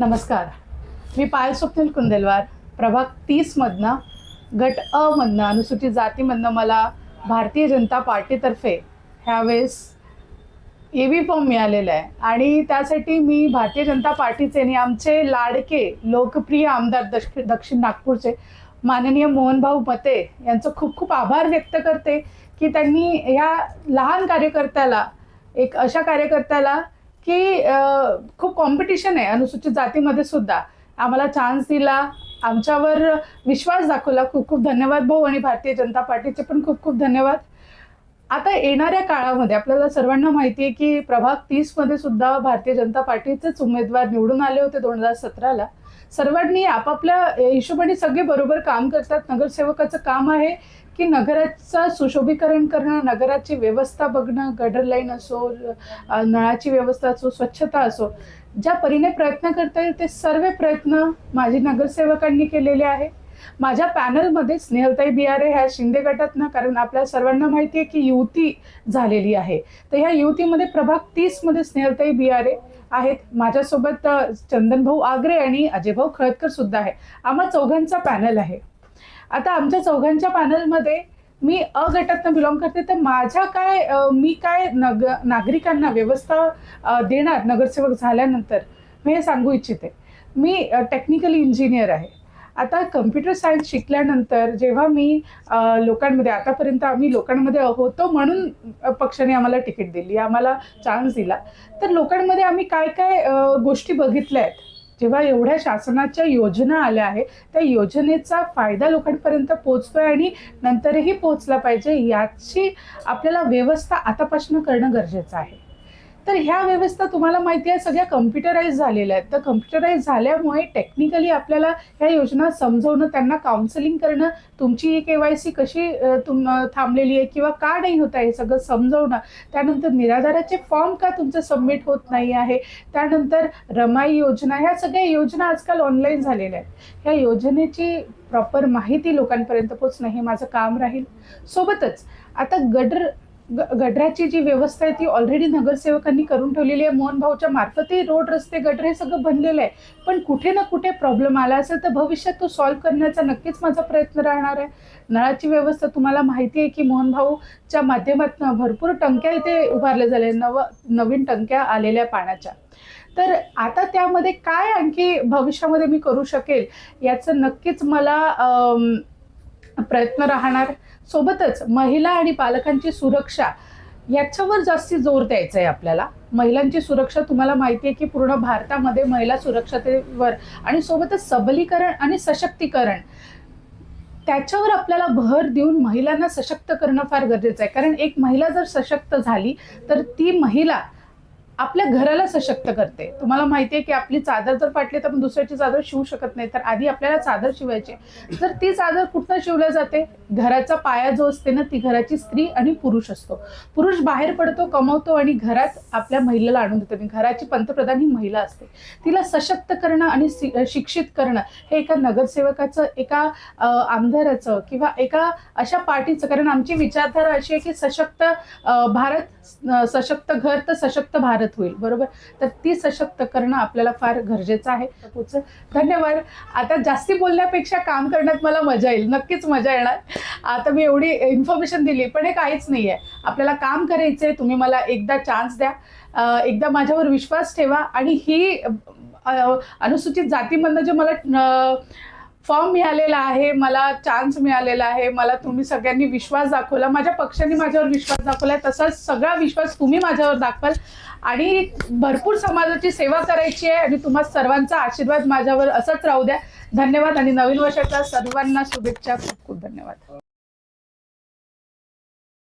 नमस्कार. मी पायल स्वप्नील कुंदेलवार. प्रभाग तीसमधनं गट अमधनं अनुसूचित जातीमधनं मला भारतीय जनता पार्टीतर्फे ह्यावेळेस ए व्ही फॉर्म मिळालेला आहे. आणि त्यासाठी मी भारतीय जनता पार्टीचे आणि आमचे लाडके लोकप्रिय आमदार दक्ष दक्षिण नागपूरचे माननीय मोहनभाऊ मते यांचं खूप खूप आभार व्यक्त करते की त्यांनी ह्या लहान कार्यकर्त्याला एक अशा कार्यकर्त्याला की खूप कॉम्पिटिशन आहे अनुसूचित जातीमध्ये सुद्धा. आम्हाला चान्स दिला. आमच्यावर विश्वास दाखवला. खूप खूप धन्यवाद. भाऊ आणि भारतीय जनता पार्टीचे पण खूप खूप धन्यवाद. आता येणाऱ्या काळामध्ये आपल्याला सर्वांना माहिती आहे की प्रभाग तीसमध्ये सुद्धा भारतीय जनता पार्टीचेच उमेदवार निवडून आले होते दोन हजार सतराला. सर्वांनी आपापल्या हिशोबाने सगळे बरोबर काम करतात. नगरसेवकाचं काम आहे की नगराचं सुशोभीकरण करणं नगराची व्यवस्था बघणं गडर लाईन असो नळाची व्यवस्था असो स्वच्छता असो. ज्या परीने प्रयत्न करता येईल ते सर्व प्रयत्न माझे नगरसेवकांनी केलेले आहे माझ्या पॅनलमध्ये स्नेहलताई बियारे ह्या शिंदे गटातनं कारण आपल्या सर्वांना माहिती आहे की युती झालेली आहे. तर ह्या युतीमध्ये प्रभाग तीसमध्ये स्नेहलताई बियारे आहेत. माझ्यासोबत चंदनभाऊ आगरे आणि अजयभाऊ खळदकर सुद्धा आहे. आम्हा चौघांचा पॅनल आहे. आता आमच्या चौघांच्या पॅनलमध्ये मी अ गटातनं बिलॉंग करते. तर माझ्या काय मी काय नग नागरिकांना व्यवस्था देणार नगरसेवक झाल्यानंतर? मी हे सांगू इच्छिते. मी टेक्निकल इंजिनियर आहे. आता कम्प्युटर सायन्स शिकल्यानंतर जेव्हा मी लोकांमध्ये आतापर्यंत आम्ही लोकांमध्ये होतो म्हणून पक्षाने आम्हाला तिकीट दिली आम्हाला चान्स दिला. तर लोकांमध्ये आम्ही काय काय गोष्टी बघितल्या आहेत? जेव्हा एवढ्या शासनाच्या योजना आल्या आहे त्या योजनेचा फायदा लोकांपर्यंत पोचतोय आणि नंतरही पोचला पाहिजे याची आपल्याला व्यवस्था आतापासून करणं गरजेचं आहे. तर ह्या व्यवस्था तुम्हाला माहिती आहे सगळ्या कम्प्युटराईज झालेल्या आहेत. तर कम्प्युटराईज झाल्यामुळे टेक्निकली आपल्याला ह्या योजना समजवणं त्यांना काउन्सिलिंग करणं तुमची ही के वाय सी कशी तुम थांबलेली आहे किंवा का नाही होत आहे हे सगळं समजवणं त्यानंतर निराधाराचे फॉर्म का तुमचं सबमिट होत नाही आहे त्यानंतर रमाई योजना ह्या सगळ्या योजना आजकाल ऑनलाईन झालेल्या आहेत. ह्या योजनेची प्रॉपर माहिती लोकांपर्यंत पोचणं हे माझं काम राहील. सोबतच आता गडर ग- जी व्यवस्था आहे ती ऑलरेडी नगरसेवकांनी करून ठेवलेली आहे. मोहन भाऊच्या मार्फतही रोड रस्ते गटर हे सगळं बनलेलं आहे. पण कुठे ना कुठे प्रॉब्लेम आला असेल तर भविष्यात तो सॉल्व्ह करण्याचा नक्कीच माझा प्रयत्न राहणार आहे. नळाची व्यवस्था तुम्हाला माहिती आहे की मोहन भाऊच्या माध्यमातून भरपूर टंक्या इथे उभारल्या झाल्या नव नवीन टंक्या आलेल्या पाण्याच्या. तर आता त्यामध्ये काय आणखी भविष्यामध्ये मी करू शकेल याचं नक्कीच मला प्रयत्न राहणार. सोबतच महिला आणि पालकांची सुरक्षा याच्यावर जास्ती जोर द्यायचा आहे आपल्याला. महिलांची सुरक्षा तुम्हाला माहिती आहे की पूर्ण भारतामध्ये महिला सुरक्षतेवर आणि सोबतच सबलीकरण आणि सशक्तीकरण त्याच्यावर आपल्याला भर देऊन महिलांना सशक्त करणं फार गरजेचं आहे. कारण एक महिला जर सशक्त झाली तर ती महिला आपल्या घराला सशक्त करते. तुम्हाला माहिती आहे की आपली चादर जर फाटली तर आपण दुसऱ्याची चादर शिवू शकत नाही. तर आधी आपल्याला चादर शिवायची आहे. तर ती चादर कुठनं शिवल्या जाते? घराचा पाया जो असते ना ती घराची स्त्री आणि पुरुष असतो. पुरुष बाहेर पडतो कमवतो आणि घरात आपल्या महिलेला आणून देतो. आणि घराची पंतप्रधान ही महिला असते. तिला सशक्त करणं आणि शिक्षित करणं हे एका नगरसेवकाचं एका आमदाराचं किंवा एका अशा पार्टीचं. कारण आमची विचारधारा अशी आहे की सशक्त भारत सशक्त घर तर सशक्त भारत होईल. बरोबर? तर ती सशक्त करणं आपल्याला फार गरजेचं आहे. धन्यवाद. आता जास्ती बोलण्यापेक्षा काम करण्यात मला मजा येईल. नक्कीच मजा येणार. आता मी एवढी इन्फॉर्मेशन दिली पण हे काहीच नाही आहे आपल्याला काम करायचं आहे तुम्ही मला एकदा चान्स द्या. एकदा माझ्यावर विश्वास ठेवा आणि ही अनुसूचित जातीमधनं जे मला फॉर्म मिळालेला आहे मला चान्स मिळालेला आहे मला तुम्ही सगळ्यांनी विश्वास दाखवला माझ्या पक्षाने माझ्यावर विश्वास दाखवला तसाच सगळा विश्वास तुम्ही माझ्यावर दाखवाल. आणि भरपूर समाजाची सेवा करायची आहे आणि तुम्हा सर्वांचा आशीर्वाद माझ्यावर असाच राहू द्या. धन्यवाद आणि नवीन वर्षाच्या सर्वांना शुभेच्छा. खूप खूप धन्यवाद.